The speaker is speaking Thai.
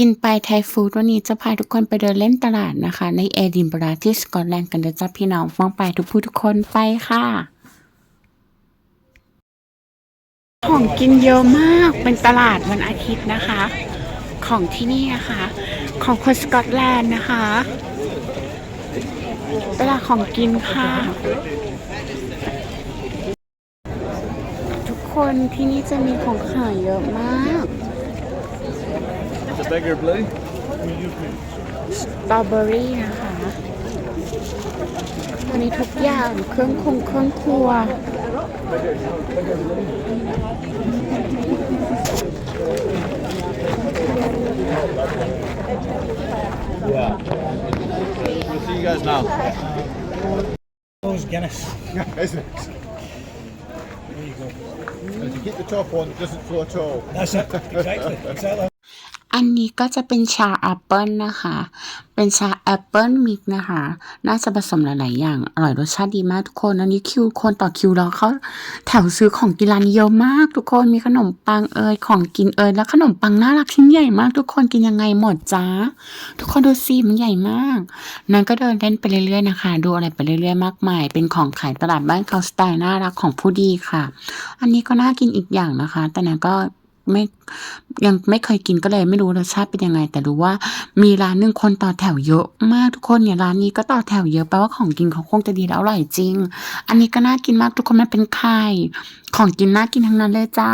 กินไปไทยฟู้ดวันนี้จะพาทุกคนไปเดินเล่นตลาดนะคะ ในเอดินบราที่สกอตแลนด์กันเด้อจ้าพี่น้องฟังไปทุกผู้ทุกคนไปค่ะ ของกินเยอะมากเป็นตลาดวันอาทิตย์นะคะ ของที่นี่นะคะ ของคนสกอตแลนด์นะคะ ตลาดของกินค่ะ ทุกคนที่นี่จะมีของขายเยอะมาก The bigger blue? สตรอเบอรี่นะคะวันนี้ทุกอย่างเครื่องคงเครื่องครัว Yeah. We'll see you guys now. Those Guinness. Isn't it? There you go. And if you get the top one, it doesn't flow at all. That's it. Exactly. Exactly. อันนี้ก็จะเป็นชาแอปเปิลนะคะ เป็นชาแอปเปิลมิกนะคะ น่าจะผสมหลาย ๆ อย่าง อร่อยรสชาติดีมากทุกคน อันนี้คิวคนต่อคิวรอเขาแถวซื้อของกินร้านเยอะมากทุกคน มีขนมปังเอยของกินเอยแล้วขนมปังน่ารักชิ้นใหญ่มากทุกคนกินยังไงหมดจ้า ทุกคนดูสิมันใหญ่มาก นั้นก็เดินเล่นไปเรื่อย ๆ นะคะ ดูอะไรไปเรื่อย ๆ มากมาย เป็นของขายตลาดบ้านเขาสไตล์น่ารักของผู้ดีค่ะ อันนี้ก็น่ากินอีกอย่างนะคะ แต่นั้นก็ ไม่ยังไม่เคยกินก็เลยไม่รู้รสชาติเป็นยังไง แต่รู้ว่ามีร้านหนึ่งคนต่อแถวเยอะมากทุกคนเนี่ยร้านนี้ก็ต่อแถวเยอะแปลว่าของกินเขาคงจะดีแล้วอร่อยจริง อันนี้ก็น่ากินมากทุกคนมันเป็นไข่ของกินน่ากินทั้งนั้นเลยจ้า